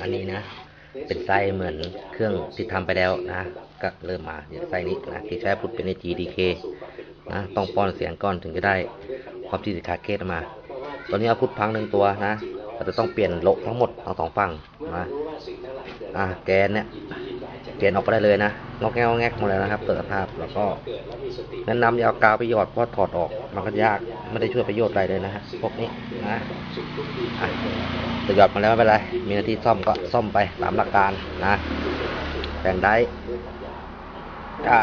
อันนี้นะ เป็นไส้เหมือนเครื่องที่ทำไปแล้วนะ ก็เริ่มมาอย่างไส้นี้นะที่ใช้พุทเป็น GDK นะต้องป้อนเสียงก่อนถึงจะได้ความที่สิคาเกตมา ตอนนี้เอาพุทพังหนึ่งตัวนะเราจะต้องเปลี่ยนโละทั้งหมดทั้งสองฝั่งนะอะแกนเนี่ยเปลี่ยนออกไปได้เลยนะงอกแงกงอกแงกหมดแล้วนะครับเปิดสภาพแล้วก็แนะนำอย่าเอากาวไปหยอดเพราะถอดออกมันก็ยาก ไม่ได้ช่วยประโยชน์อะไรเลยนะฮะพวกนี้นะอะแต่หยอดมาแล้วไม่เป็นไรมีหน้าที่ซ่อมก็ซ่อมไปตามหลักการนะแบ่งได้ถ้า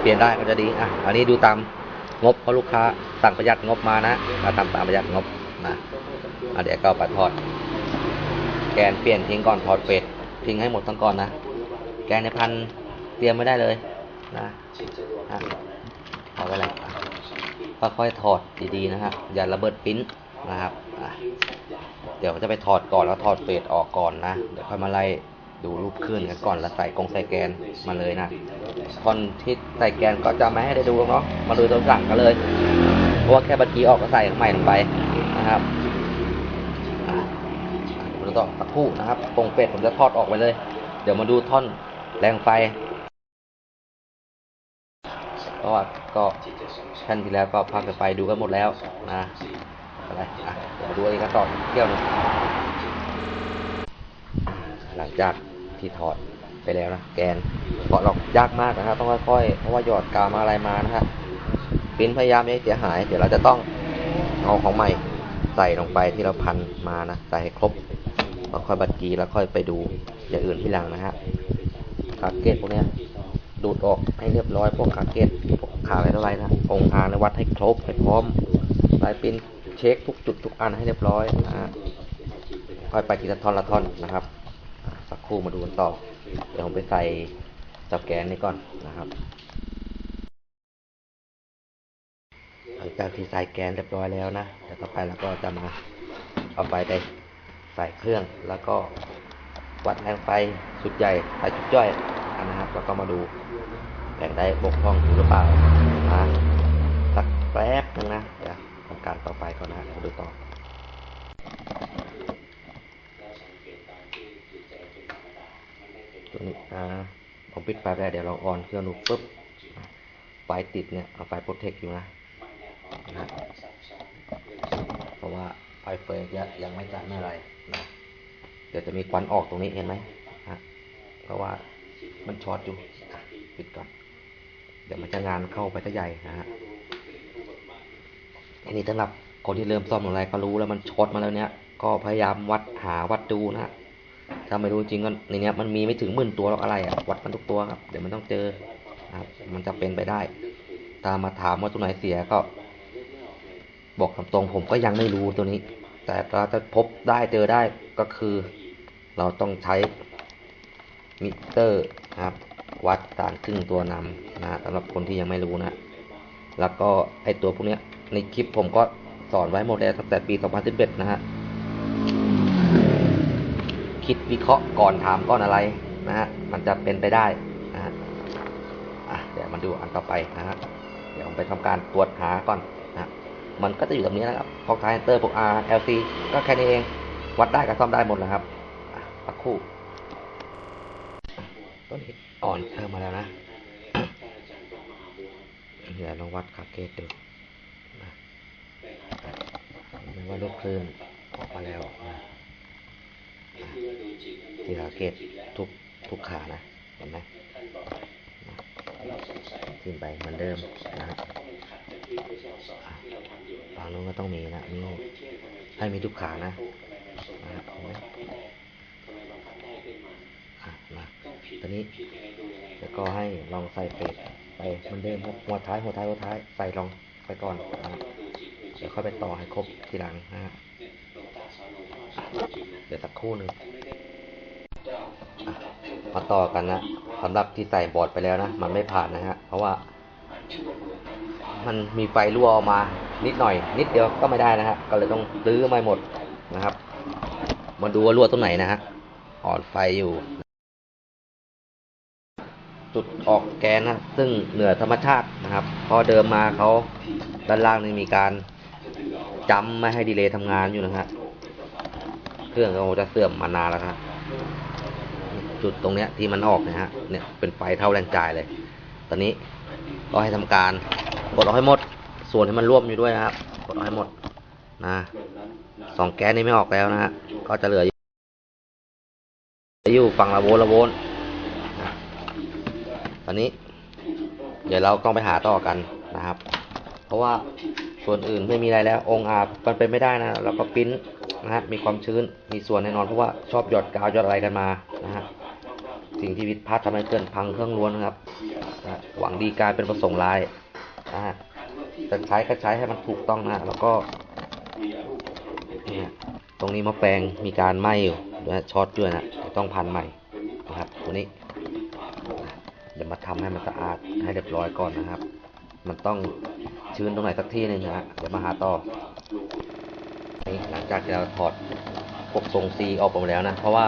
เปลี่ยนได้ก็จะดีอะอันนี้ดูตามงบเพราะลูกค้าสั่งประหยัดงบมานะเราทำตามประหยัดงบนะอะเดี๋ยวก็เอาไปทอด แกนเปลี่ยนทิ้งก่อนถอดเป็ดทิ้งให้หมดทั้งก่อนนะแกนในพันเตรียมไม่ได้เลยนะอะเอาไว้เลย ค่อยๆถอดดีๆนะฮะอย่าระเบิดปิ้นนะครับเดี๋ยวจะไปถอดก่อนแล้วถอดเป็ดออกก่อนนะเดี๋ยวค่อยมาไล่ดูรูปขึ้นกันก่อนแล้วใส่กงใส่แกนมาเลยนะท่อนที่ใส่แกนก็จะไม่ให้ได้ดูเนาะมาดูตัวหลังกันเลยเพราะว่าแค่บัตรีออกก็ใส่ใหม่ลงไปนะครับเราต้องตะคู่นะครับกงเป็ดผมจะทอดออกไปเลย เดี๋ยวมาดูท่อนแรงไฟเพราะว่าก็ ท่านที่แล้วก็พักกันไปดูกันหมดแล้วนะอะไรอะเดี๋ยวมาดูอีกกันต่อเที่ยวนึงหลังจากที่ถอดไปแล้วนะแกนเกาะหลอกยากมากนะครับต้องค่อยๆเพราะว่าหยอดกาวมาอะไรมานะครับปิ้นพยายามไม่ให้เสียหาย เดี๋ยวเราจะต้องเอาของใหม่ใส่ลงไปที่เราพันมานะใส่ให้ครบแล้วค่อยบัดกีแล้วค่อยไปดูอย่างอื่นที่หลังนะฮะคาเกตพวกเนี้ย ดูดออกให้เรียบร้อยพวกคาเกตพวกขาอะไรเท่าไรนะองค์อางในวัดให้ครบให้พร้อมลายปินเช็คทุกจุดทุกอันให้เรียบร้อยนะฮะค่อยไปทีละท่อนละท่อนนะครับ สักครู่มาดูกันต่อ เดี๋ยวผมไปใส่จับแกนนี้ก่อนนะครับหลังจากที่ใส่แกนเรียบร้อยแล้วนะเดี๋ยวต่อไปเราก็จะมาเอาไปได้ใส่เครื่องแล้วก็วัดแรงไฟสุดใหญ่ใส่จุดย่อย นะครับแล้วก็มาดูแบ่งได้บกพร่องอยู่หรือเปล่านะสักแป๊บนึงนะเดี๋ยวทำการต่อไปก่อนนะมาดูต่อตัวนี้อ่าผมปิดไฟไปแล้วเดี๋ยวเราออนเครื่องดูปุ๊บไฟติดเนี่ยเอาไฟโปรเทคอยู่นะนะเพราะว่าไฟเฟยยังยังไม่จ่ายไม่อะไรนะเดี๋ยวจะมีควันออกตรงนี้เห็นไหมฮะเพราะว่า มันช็อตอยู่ปิดก่อน เดี๋ยวมันจะงานเข้าไปซะใหญ่นะฮะอันนี้สำหรับคนที่เริ่มซ่อมอะไรก็รู้แล้วมันช็อตมาแล้วเนี้ยก็พยายามวัดหาวัดดูนะถ้าไม่รู้จริงก็ในเนี้ยมันมีไม่ถึงหมื่นตัวหรอกอะไรอะวัดมันทุกตัวครับเดี๋ยวมันต้องเจอนะครับมันจะเป็นไปได้ ตามมาถามว่าตัวไหนเสียก็ บอกตามตรงผมก็ยังไม่รู้ตัวนี้ แต่เราจะพบได้เจอได้ก็คือ เราต้องใช้มิเตอร์ นะครับ วัดสารครึ่งตัวนำนะสำหรับคนที่ยังไม่รู้นะ แล้วก็ไอตัวพวกเนี้ย ในคลิปผมก็สอนไว้หมดแล้วตั้งแต่ปี 2011 นะฮะ คิดวิเคราะห์ก่อนถามก่อนอะไรนะฮะ มันจะเป็นไปได้นะฮะเดี๋ยวมาดูอันต่อไปนะฮะ เดี๋ยวผมไปทำการตรวจหาก่อนนะมันก็จะอยู่แบบนี้นะครับพวกไทเตอร์พวก R LC ก็แค่นี้เอง วัดได้ก็ซ่อมได้หมดแล้วครับสักครู่ ต้นอ่อนเพิ่มมาแล้วนะเดี๋ยวลองวัดคาเกตดูนะมันว่าลูกคลื่นออกมาแล้วนะที่ขาเกตทุกทุกขานะเห็นไหมขึ้นไปเหมือนเดิมนะฮะอะฝั่งนู้นก็ต้องมีนะมีให้มีทุกขานะนะฮะเห็นไหมอะมา ตอนนี้ แล้วก็ให้ลองใส่เป็ดไปเหมือนเดิมครับหัวท้ายหัวท้ายหัวท้ายใส่ลองไปก่อนนะเดี๋ยวค่อยไปต่อให้ครบทีหลังนะฮะเดี๋ยวสักครู่หนึ่งมาต่อกันนะสำหรับที่ใส่บอร์ดไปแล้วนะมันไม่ผ่านนะฮะเพราะว่า มันมีไฟรั่วออกมา นิดหน่อย นิดเดียวก็ไม่ได้นะฮะก็เลยต้องซื้อใหมาหมดนะครับ มาดูว่ารั่วตรงไหนนะฮะอ่อนไฟอยู่ จุดออกแกนนะซึ่งเหนือธรรมชาตินะครับพอเดิมมาเขาด้านล่างนี่มีการจำไม่ให้ดีเลย์ทำงานอยู่นะฮะเครื่องก็จะเสื่อมมานานแล้วนะจุดตรงเนี้ยที่มันออกนะฮะเนี่ยเป็นไฟเท่าแรงจ่ายเลย ตอนนี้ก็ให้ทำการกดออกให้หมด ส่วนที่มันร่วมอยู่ด้วยนะครับกดออกให้หมดนะสองแก๊สนี้ไม่ออกแล้วนะฮะก็จะเหลืออยู่ฝั่งละโวลต์ละโวลต์น อนนี้ เดี๋ยวเราต้องไปหาต่อกันนะครับ เพราะว่าส่วนอื่นไม่มีอะไรแล้ว องค์อาบมันเป็นไม่ได้นะแล้วก็ปริ้นนะฮะมีความชื้นมีส่วนแน่นอนเพราะว่าชอบหยอดกาวหยอดอะไรกันมานะฮะสิ่งที่วิดพัดทำให้เครื่องพังเครื่องล้วนนะครับนะหวังดีกลายเป็นประสงค์ร้ายนะฮะแต่ใช้ก็ใช้ให้มันถูกต้องนะแล้วก็เนี่ยตรงนี้มะแปลงมีการไหม้อยู่นะช็อตด้วยนะต้องพันใหม่นะครับตัวนี้ เดี๋ยวมาทำให้มันสะอาดให้เรียบร้อยก่อนนะครับ มันต้องชื้นตรงไหนสักที่นึงนะเดี๋ยวมาหาต่อนี่หลังจากที่เราถอดพวกทรงซีออกไปหมดแล้วนะ เพราะว่า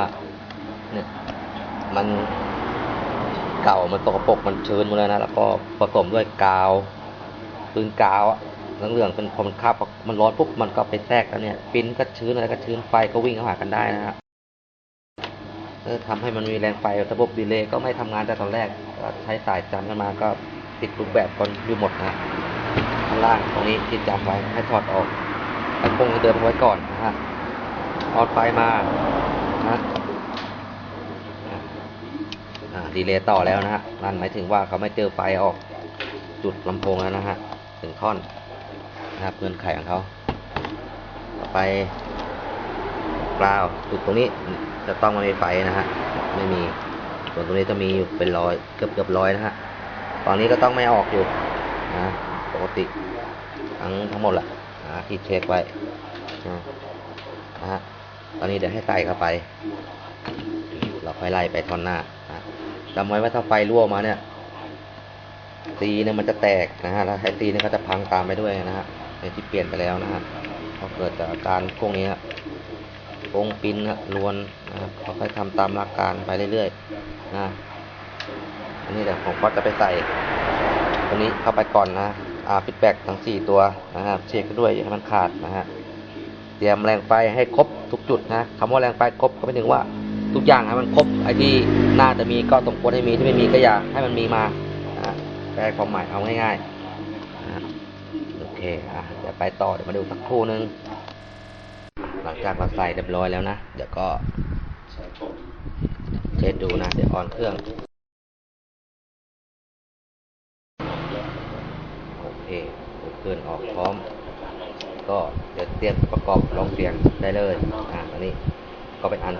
เนี่ยมันเก่ามันตกปกมันชื้นหมดแล้วนะ แล้วก็ผสมด้วยกาวปืนกาวอะเหลืองๆเป็นพอมันคาบมันร้อนปุ๊บมันก็ไปแทรกแล้วเนี่ยปิ้นก็ชื้นอะไรก็ชื้นไฟก็วิ่งเข้าหากันได้นะฮะเออ ทำให้มันมีแรงไฟระบบดีเลย์ก็ไม่ทำงานแต่ตอนแรกก็ใช้สายจำกันมาก็ติดรูปแบบก่อนอยู่หมดนะข้างล่างตรงนี้ที่จำไว้ให้ถอดออกไอ้พวกนี้เดินไว้ก่อนนะฮะออดไฟมานะดีเลย์ต่อแล้วนะฮะนั่นหมายถึงว่าเขาไม่เจอไฟออกจุดลำโพงแล้วนะฮะถึงท่อนนะครับเงื่อนไขของเขาต่อไป กราจุดตรงนี้จะต้องไม่มีไฟนะฮะไม่มีส่วนตรงนี้จะมีอยู่เป็นร้อยเกือบเกือบร้อยนะฮะตอนนี้ก็ต้องไม่ออกอยู่นะปกติทั้งทั้งหมดแหละนะที่เช็คไว้นะนะฮะตอนนี้เดี๋ยวให้ใส่เข้าไป เราค่อยไล่ไปท่อนหน้าจำไว้ว่าถ้าไฟรั่วมาเนี่ยตีเนี่ยมันจะแตกนะฮะแล้วไอ้ตีเนี่ยก็จะพังตามไปด้วยนะฮะในที่เปลี่ยนไปแล้วนะฮะก็เกิดจากอาการพวกนี้ ฮะโปงปินฮะลวนนะครับค่อยๆทำตามหลักการไปเรื่อยๆนะอันนี้เดี๋ยวผมก็จะไปใส่ตัวนี้เข้าไปก่อนนะอาฟิตแบ็กทั้งสี่ตัวนะครับเช็คด้วยอย่าให้มันขาดนะฮะเตรียมแรงไฟให้ครบทุกจุดนะคำว่าแรงไฟครบก็ไม่ถึงว่าทุกอย่างให้มันครบไอ้ที่น่าจะมีก็สมควรให้มีที่ไม่มีก็อย่าให้มันมีมานะแปลความหมายเอาง่ายๆนะโอเคอะเดี๋ยวไปต่อเดี๋ยวมาดูสักครู่นึง ลังจากเราใส่เรียบร้อยแล้วนะ เดี๋ยวก็เช็ดดูนะ เดี๋ยวออนเครื่อง โอเคเครื่องออกพร้อม ก็เดี๋ยวเตรียมประกอบลองเสียงได้เลย อ่าอันนี้ก็เป็นอัน